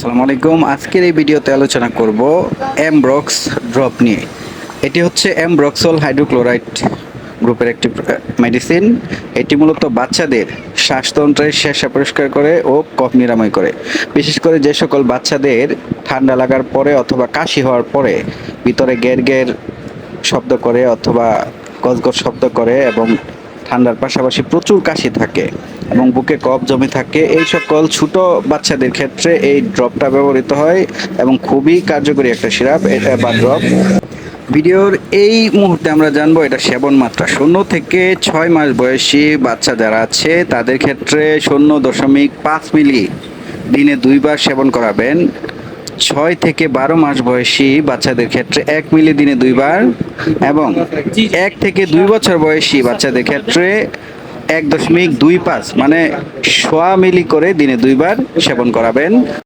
আসসালামু আলাইকুম। আজকের এই ভিডিওতে আলোচনা করব এমব্রক্স ড্রপ নিয়ে। এটি হচ্ছে এমব্রক্সল হাইড্রোক্লোরাইড গ্রুপের একটি মেডিসিন এটি মূলত বাচ্চাদের শ্বাসতন্ত্রের শেষা পরিষ্কার করে ও কফ নিরাময় করে। বিশেষ করে যে সকল বাচ্চাদের ঠান্ডা লাগার পরে অথবা কাশি হওয়ার পরে ভিতরে গের গের শব্দ করে অথবা গজগজ শব্দ করে এবং ঠান্ডার পাশাপাশি প্রচুর কাশি থাকে এবং বুকে কফ জমে থাকে। এই সকল ছোট বাচ্চাদের ক্ষেত্রে এই ড্রপটা ব্যবহৃত হয় এবং খুবই কার্যকরী একটা সিরাপ, এটা বা ড্রপ। ভিডিওর এই মুহূর্তে আমরা জানব এটা সেবন মাত্রা। শূন্য থেকে ছয় মাস বয়সী বাচ্চা যারা আছে, তাদের ক্ষেত্রে শূন্য দশমিক পাঁচ মিলি দিনে দুইবার সেবন করাবেন। ছয় থেকে বারো মাস বয়সী বাচ্চাদের ক্ষেত্রে এক মিলি দিনে দুইবার এবং এক থেকে দুই বছর বয়সী বাচ্চাদের ক্ষেত্রে এক দশমিক দুই পাঁচ মানে সোয়া মিলি করে দিনে দুইবার সেবন করাবেন।